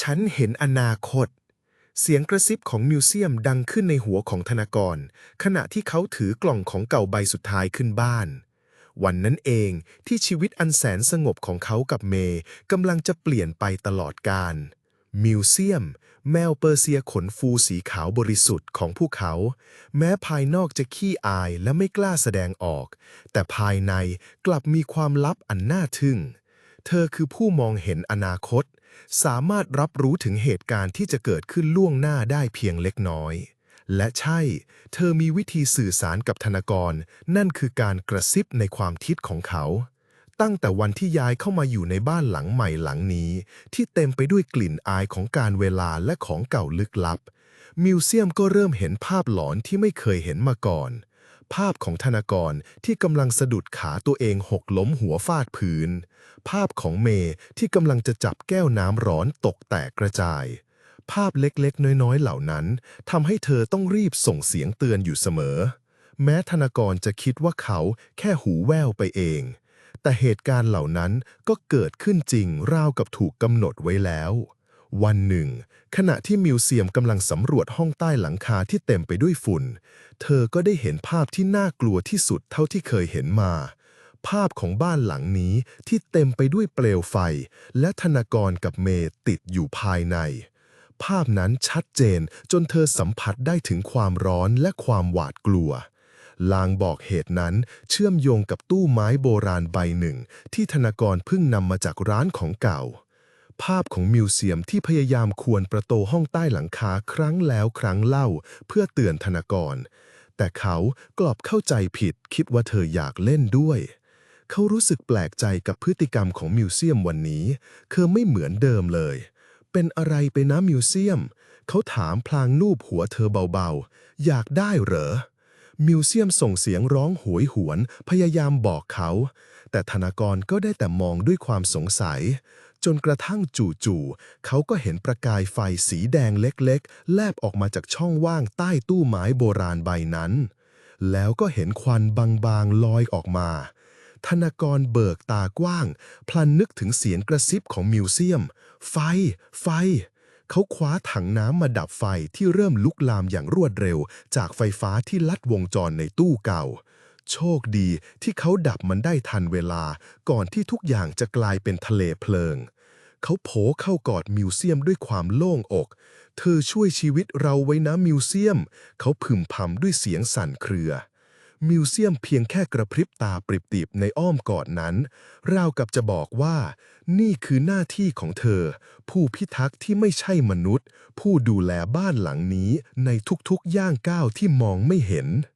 ฉันเห็นอนาคต เสียงกระซิบของมิวเซียมดังขึ้นในหัวของธนากร ขณะที่เขาถือกล่องของเก่าใบสุดท้ายขึ้นบ้าน วันนั้นเองที่ชีวิตอันแสนสงบของเขากับเมย์กำลังจะเปลี่ยนไปตลอดกาลมิวเซียม แมวเปอร์เซียขนฟูสีขาวบริสุทธิ์ของพวกเขา แม้ภายนอกจะขี้อายและไม่กล้าแสดงออก แต่ภายในกลับมีความลับอันน่าทึ่ง เธอคือผู้มองเห็นอนาคต สามารถรับรู้ถึงเหตุการณ์ที่จะเกิดขึ้นล่วงหน้าได้เพียงเล็กน้อย และใช่ เธอมีวิธีสื่อสารกับธนากร นั่นคือการกระซิบในความคิดของเขา ตั้งแต่วันที่ย้ายเข้ามาอยู่ในบ้านหลังใหม่หลังนี้ ที่เต็มไปด้วยกลิ่นอายของการเวลาและของเก่าลึกลับ มิวเซียมก็เริ่มเห็นภาพหลอนที่ไม่เคยเห็นมาก่อน ภาพของธนากรที่กำลังสะดุดขาตัวเองหกล้มหัวฟาดพื้น ภาพของเมย์ที่กำลังจะจับแก้วน้ำร้อนตกแตกกระจาย ภาพเล็กๆ น้อยๆ เหล่านั้นทำให้เธอต้องรีบส่งเสียงเตือนอยู่เสมอ แม้ธนากรจะคิดว่าเขาแค่หูแว่วไปเอง แต่เหตุการณ์เหล่านั้นก็เกิดขึ้นจริงราวกับถูกกำหนดไว้แล้ว วันหนึ่ง ขณะที่มิวเซียมกำลังสำรวจห้องใต้หลังคาที่เต็มไปด้วยฝุ่น เธอก็ได้เห็นภาพที่น่ากลัวที่สุดเท่าที่เคยเห็นมา ภาพของบ้านหลังนี้ที่เต็มไปด้วยเปลวไฟ และธนากรกับเมติดอยู่ภายใน ภาพนั้นชัดเจนจนเธอสัมผัสได้ถึงความร้อนและความหวาดกลัวลางบอกเหตุนั้นเชื่อมโยงกับตู้ไม้โบราณใบหนึ่ง ที่ธนากรเพิ่งนำมาจากร้านของเก่า ภาพของมิวเซียมที่พยายามควนประตูห้องใต้หลังคาครั้งแล้วครั้งเล่าเพื่อเตือนธนากร แต่เขากลับเข้าใจผิดคิดว่าเธออยากเล่นด้วย เขารู้สึกแปลกใจกับพฤติกรรมของมิวเซียมวันนี้เธอไม่เหมือนเดิมเลย เป็นอะไรไปนะมิวเซียม เขาถามพลางนูบหัวเธอเบาๆ อยากได้เหรอมิวเซียมส่งเสียงร้องโหยหวน พยายามบอกเขา แต่ธนากรก็ได้แต่มองด้วยความสงสัย จนกระทั่งจู่ๆเขาก็เห็นประกายไฟสีแดงเล็กๆ แลบออกมาจากช่องว่างใต้ตู้ไม้โบราณใบนั้น แล้วก็เห็นควันบางๆลอยออกมา ธนากรเบิกตากว้าง พลันนึกถึงเสียงกระซิบของมิวเซียม ไฟ ไฟ เขาคว้าถังน้ำมาดับไฟที่เริ่มลุกลามอย่างรวดเร็ว จากไฟฟ้าที่ลัดวงจรในตู้เก่า โชคดีที่เขาดับมันได้ทันเวลา ก่อนที่ทุกอย่างจะกลายเป็นทะเลเพลิง เขาโผเข้ากอดมิวเซียมด้วยความโล่งอก เธอช่วยชีวิตเราไว้นะมิวเซียม เขาพึมพำด้วยเสียงสั่นเครือ มิวเซียมเพียงแค่กระพริบตาปริบๆในอ้อมกอดนั้น ราวกับจะบอกว่า นี่คือหน้าที่ของเธอ ผู้พิทักษ์ที่ไม่ใช่มนุษย์ ผู้ดูแลบ้านหลังนี้ในทุกๆย่างก้าวที่มองไม่เห็น